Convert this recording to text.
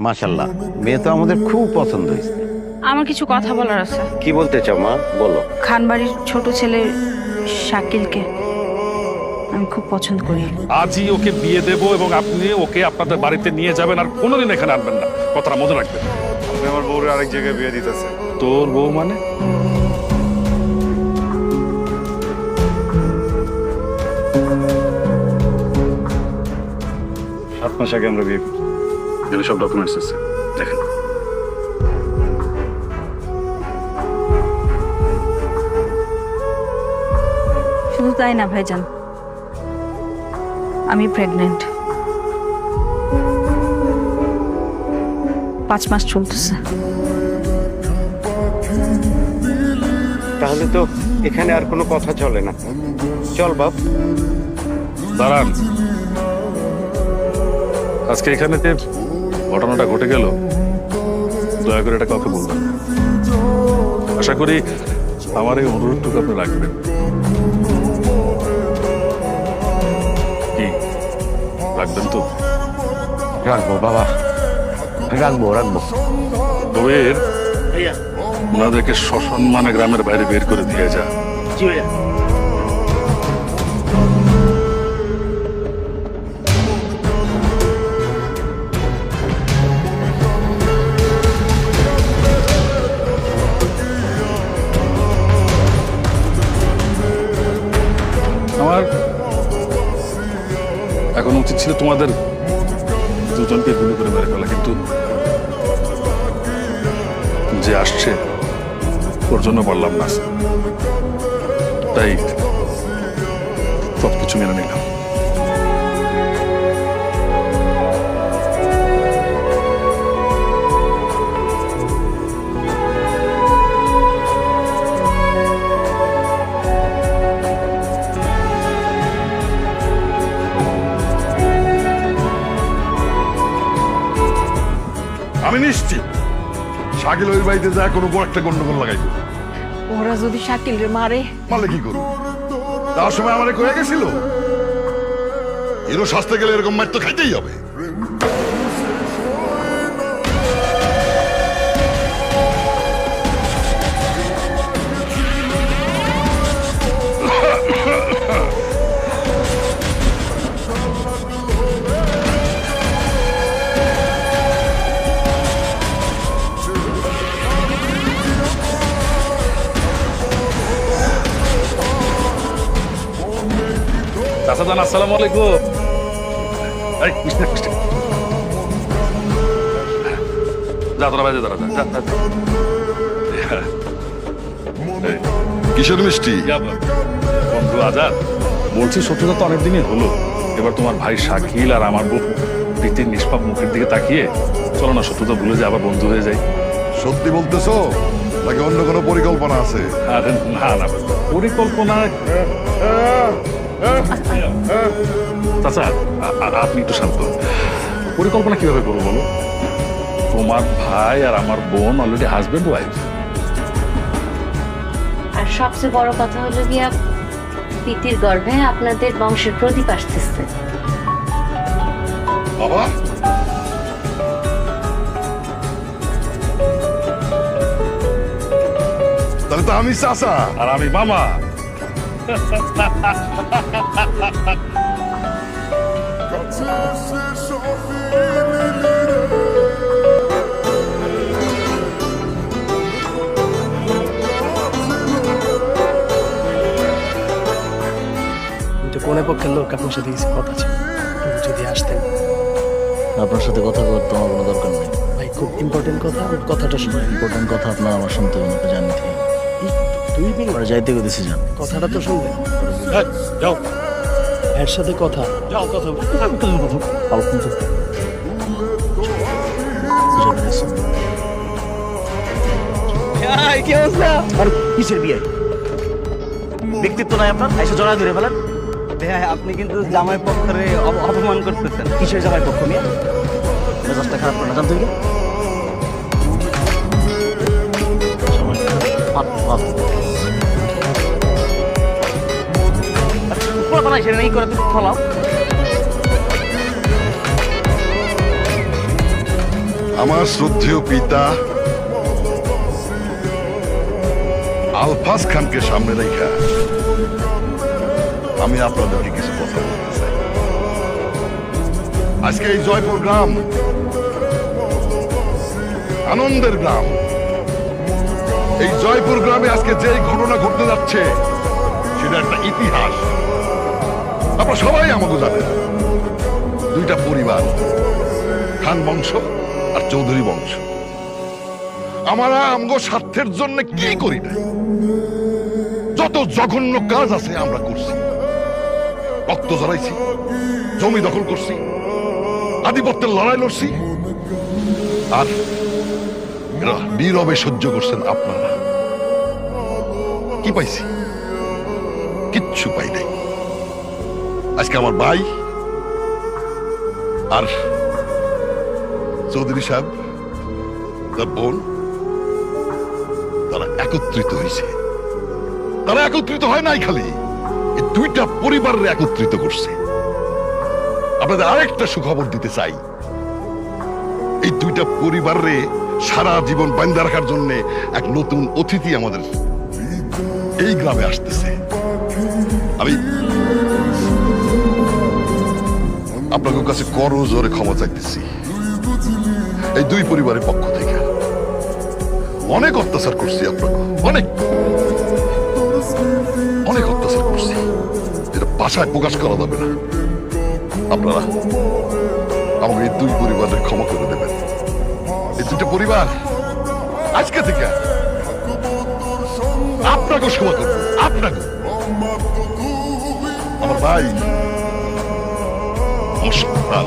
মাশাল্লাহ মেয়ে তো আমাদের খুব পছন্দ হয়েছে। আমার কিছু কথা বলার আছে। কি বলতে চাও মা? বলো। খানবাড়ির ছোট ছেলে শাকিলকে আমি খুব পছন্দ করি। আজই ওকে বিয়ে দেব এবং আপনি ওকে আপনাদের বাড়িতে নিয়ে যাবেন আর কোনোদিন এখানে আনবেন না। কথাটা মনে রাখবেন। আপনি আমার বউরে আরেক জায়গায় বিয়ে দিতেছে তোর বউ মানে? সাত মাস আগে আমরা বিয়ে করি এখানে সব ডকুমেন্টস আছে। দেখেন। শুধু তাই না ভাইজান? আমি প্রেগনেন্ট পাঁচ মাস চলতেছে। তাহলে তো এখানে আর কোনো কথা চলে না। চল বাপ। দাঁড়ান। আজকে এখানে যে ঘটনাটা ঘটে গেল দয়া করে এটা কাউকে বলবেন আশা করি আমার এই অনুরোধটুকু আপনি রাখবেন। কি? রাখবেন তো? রাখব বাবা। রাখব রাখব। কবির ওনাদেরকে সসম্মানে গ্রামের বাইরে বের করে দিয়ে যা। আমার ছিল তোমাদের দুজনকে গুলি করে মেরে ফেলা, কিন্তু যে আসছে, ওর জন্য পারলাম না। তাই সবকিছু মেনে নিলাম। আমি নিশ্চিত। শাকিল ওই বাড়িতে যা কোনো বড় একটা গন্ডগোল লাগাইবে। ওরা যদি শাকিল রে মারে। মারলে কি করব? তার সময় আমার কয়ে গেছিল এরও শাস্তে গেলে এরকম মার তো খাইতেই হবে। আসসালামু আলাইকুম। এই, মিষ্টি। যা তোরা যা, বন্ধু আজাদ বলছি সত্যতা তো অনেকদিনই হলো। এবার তোমার ভাই শাকিল আর আমার বউ প্রীতির নিষ্পাপ মুখের দিকে তাকিয়ে চলো না শত্রুতা ভুলে যে আবার বন্ধু হয়ে যাই। সত্যি বলতেছো? নাকি অন্য কোনো পরিকল্পনা আছে? আরে না না। পরিকল্পনা চাচা আপনি একটু শান্ত পরিকল্পনা কীভাবে করব বলো তোমার ভাই আর আমার বোন অলরেডি হাজবেন্ড ওয়াইফ আর সবচেয়ে বড় কথা হলো গিয়া পিতির গর্ভে আপনাদের বংশের প্রদীপ আসতেছে। বাবা। তাহলে তো আমি চাচা। আর আমি মামা। কোনে পক্ষের লোক আপনার সাথে কিছু কথা ছিল যদি আসতেন। আপনার সাথে কথা বলার তোমার কোনো দরকার নেই। ভাই খুব ইম্পর্টেন্ট কথা। কথাটা শোনেন। ইম্পর্টেন্ট কথা আপনার আমার শুনতে হবে না জানি ঠিক দুই যাইতে গেছি যান কথাটা তো শুনবেন যাও। এর সাথে কথা। যাও কথা বলো। কি অবস্থা? আর কিসের বিয়ে? ব্যক্তিত্ব নাই আপনার এসে জড়ায় ধরে ফেলেন। আপনি কিন্তু জামাই পক্ষের অপমান করতেছেন। কিসের জামাই পক্ষ নিয়ে মেজাজটা খারাপ করে না জানতে নাই সেটা এই করে তুমি ফলাও আমার শ্রদ্ধেয় পিতা আলফাজ খানকে সামনে রেখা আমি আপনাদেরকে কিছু কথা বলতে চাই। আজকে এই জয়পুর গ্রাম, আনন্দের গ্রাম। এই জয়পুর গ্রামে আজকে যে ঘটনা ঘটতে যাচ্ছে, সেটা একটা ইতিহাস। আপনারা সবাই আমাকে জানেন দুইটা পরিবার, খান বংশ আর চৌধুরী বংশ। আমরা আমগো স্বার্থের জন্য কি করি নাই? যত জঘন্য কাজ আছে আমরা করছি। রক্ত জড়াইছি জমি দখল করছি, আধিপত্যের লড়াই লড়ছি। আর নীরবে সহ্য করছেন আপনারা। কি পাইছি? কিচ্ছু পাই নাই। আজকে আমার ভাই আর চৌধুরী সাহেব, তার বোন, তারা একত্রিত হয়েছে। তারা একত্রিত হয় নাই খালি, এই দুইটা পরিবারের একত্রিত করছে। আপনাদের আরেকটা সুখবর দিতে চাই। এই দুইটা পরিবারে সারা জীবন বান্ধা রাখার জন্য এক নতুন অতিথি আমাদের এই গ্রামে আসতেছে। আমি আপনাদের কাছে করো জোরে ক্ষমা চাইতেছি। এই দুই পরিবারের পক্ষ থেকে। অনেক অত্যাচার করছি আপনাকে। অনেক। অনেক অত্যাচার করছি। এটা ভাষায় প্রকাশ করা যাবে না। আপনারা আমাকে এই দুই পরিবারের ক্ষমা করে দেবেন। এই দুটো পরিবার আজকে থেকে আপনাকে সেবা করব। আপনাকে আমার ভাই আমার সন্তান